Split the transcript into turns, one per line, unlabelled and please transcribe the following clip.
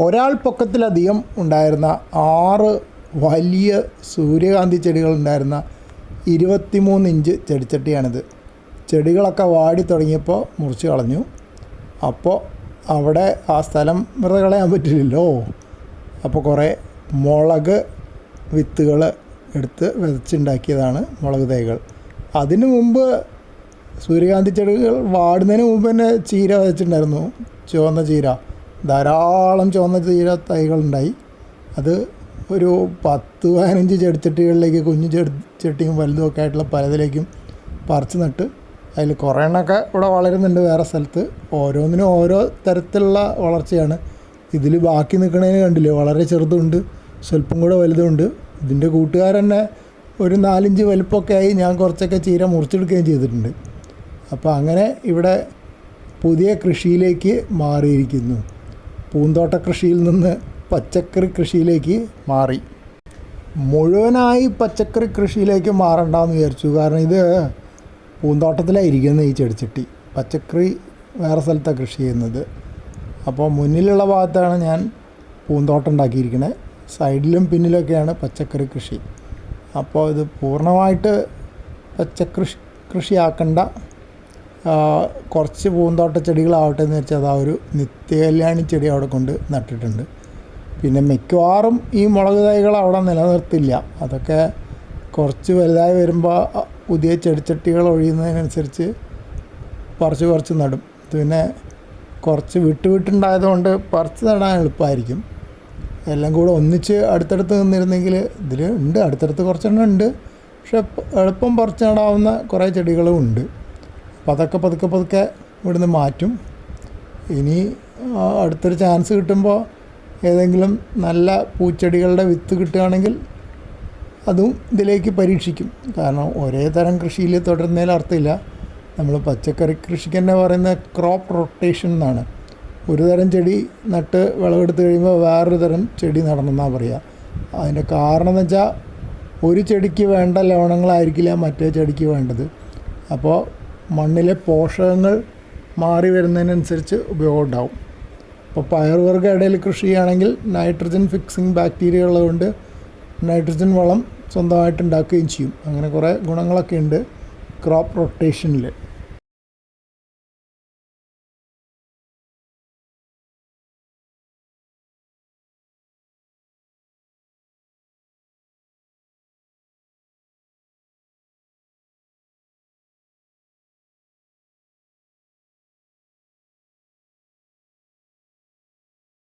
ഒരാൾ പൊക്കത്തിലധികം ഉണ്ടായിരുന്ന ആറ് വലിയ സൂര്യകാന്തി ചെടികൾ ഉണ്ടായിരുന്ന ഇരുപത്തിമൂന്ന് ഇഞ്ച് ചെടിച്ചട്ടിയാണിത്. ചെടികളൊക്കെ വാടി തുടങ്ങിയപ്പോൾ മുറിച്ച് കളഞ്ഞു. അപ്പോൾ അവിടെ ആ സ്ഥലം വെറുതെ കളയാൻ പറ്റില്ലല്ലോ. അപ്പോൾ കുറേ മുളക് വിത്തുകൾ എടുത്ത് വിതച്ചുണ്ടാക്കിയതാണ് മുളക് തൈകൾ. അതിനു മുമ്പ് സൂര്യകാന്തി ചെടികൾ വാടുന്നതിന് മുമ്പ് തന്നെ ചീര വിതച്ചിട്ടുണ്ടായിരുന്നു. ചുവന്ന ചീര. ധാരാളം ചുവന്ന തീര തൈകളുണ്ടായി. അത് ഒരു പത്ത് പതിനഞ്ച് ചെടിച്ചട്ടികളിലേക്ക് കുഞ്ഞു ചെടി ചട്ടിയും വലുതും ഒക്കെ ആയിട്ടുള്ള പലതിലേക്കും പറിച്ച് നട്ട് അതിൽ കുറേ എണ്ണമൊക്കെ ഇവിടെ വളരുന്നുണ്ട് വേറെ സ്ഥലത്ത്. ഓരോന്നിനും ഓരോ തരത്തിലുള്ള വളർച്ചയാണ്. ഇതിൽ ബാക്കി നിൽക്കണതിന് കണ്ടില്ലേ വളരെ ചെറുതുണ്ട് സ്വല്പം കൂടെ വലുതുണ്ട്. ഇതിന്റെ കൂട്ടുകാർ തന്നെ ഒരു നാലഞ്ച് വലുപ്പമൊക്കെ ആയി ഞാൻ കുറച്ചൊക്കെ ചീര മുറിച്ചെടുക്കുകയും ചെയ്തിട്ടുണ്ട്. അപ്പോൾ അങ്ങനെ ഇവിടെ പുതിയ കൃഷിയിലേക്ക് മാറിയിരിക്കുന്നു. പൂന്തോട്ട കൃഷിയിൽ നിന്ന് പച്ചക്കറി കൃഷിയിലേക്ക് മാറി. മുഴുവനായി പച്ചക്കറി കൃഷിയിലേക്ക് മാറണ്ടെന്ന് വിചാരിച്ചു. കാരണം ഇത് പൂന്തോട്ടത്തിലായിരിക്കുന്നത് ഈ ചെടിച്ചട്ടി. പച്ചക്കറി വേറെ സ്ഥലത്താണ് കൃഷി ചെയ്യുന്നത്. അപ്പോൾ മുന്നിലുള്ള ഭാഗത്താണ് ഞാൻ പൂന്തോട്ടം ഉണ്ടാക്കിയിരിക്കുന്നത് സൈഡിലും പിന്നിലൊക്കെയാണ് പച്ചക്കറി കൃഷി അപ്പോൾ ഇത് പൂർണമായിട്ട് പച്ചക്കൃഷി കൃഷിയാക്കണ്ട കുറച്ച് പൂന്തോട്ട ചെടികളാവട്ടെ എന്ന് വെച്ചാൽ ആ ഒരു നിത്യകല്യാണി ചെടി അവിടെ കൊണ്ട് നട്ടിട്ടുണ്ട്. പിന്നെ മിക്കവാറും ഈ മുളക് തൈകൾ അവിടെ നിലനിർത്തില്ല. അതൊക്കെ കുറച്ച് വലുതായി വരുമ്പോൾ പുതിയ ചെടിച്ചട്ടികൾ ഒഴിയുന്നതിനനുസരിച്ച് കുറച്ച് കുറച്ച് നടും. പിന്നെ കുറച്ച് വിട്ടുവിട്ടുണ്ടായതുകൊണ്ട് പറിച്ച് നടാൻ എളുപ്പമായിരിക്കും. എല്ലാം കൂടെ ഒന്നിച്ച് അടുത്തടുത്ത് നിന്നിരുന്നെങ്കിൽ ഇതിൽ ഉണ്ട്. അടുത്തടുത്ത് കുറച്ചെണ്ണം ഉണ്ട്. പക്ഷെ എളുപ്പം പറിച്ച് നടാവുന്ന കുറേ ചെടികളും ഉണ്ട്. അപ്പോൾ അതൊക്കെ പതുക്കെ പതുക്കെ ഇവിടുന്ന് മാറ്റും. ഇനി അടുത്തൊരു ചാൻസ് കിട്ടുമ്പോൾ ഏതെങ്കിലും നല്ല പൂച്ചെടികളുടെ വിത്ത് കിട്ടുകയാണെങ്കിൽ അതും ഇതിലേക്ക് പരീക്ഷിക്കും. കാരണം ഒരേ തരം കൃഷിയിൽ തുടരുന്നതിൽ അർത്ഥമില്ല. നമ്മൾ പച്ചക്കറി കൃഷിക്ക് തന്നെ പറയുന്ന ക്രോപ്പ് റൊട്ടേഷൻ എന്നാണ്. ഒരു തരം ചെടി നട്ട് വിളവെടുത്ത് കഴിയുമ്പോൾ വേറൊരു തരം ചെടി നടണമെന്നാണ് പറയുക അതിന്റെ കാരണം എന്ന് വെച്ചാൽ ഒരു ചെടിക്ക് വേണ്ട ലവണങ്ങളായിരിക്കില്ല മറ്റേ ചെടിക്ക് വേണ്ടത്. അപ്പോൾ മണ്ണിലെ പോഷകങ്ങൾ മാറി വരുന്നതിനനുസരിച്ച് ഉപയോഗം ഉണ്ടാവും ഇപ്പോൾ പയറുവർഗ ഇടയിൽ കൃഷി ചെയ്യുകയാണെങ്കിൽ നൈട്രജൻ ഫിക്സിങ് ബാക്ടീരിയ ഉള്ളതുകൊണ്ട് നൈട്രജൻ വളം സ്വന്തമായിട്ട് ഉണ്ടാക്കുകയും ചെയ്യും. അങ്ങനെ കുറേ ഗുണങ്ങളൊക്കെ ഉണ്ട് ക്രോപ്പ് റൊട്ടേഷനിൽ.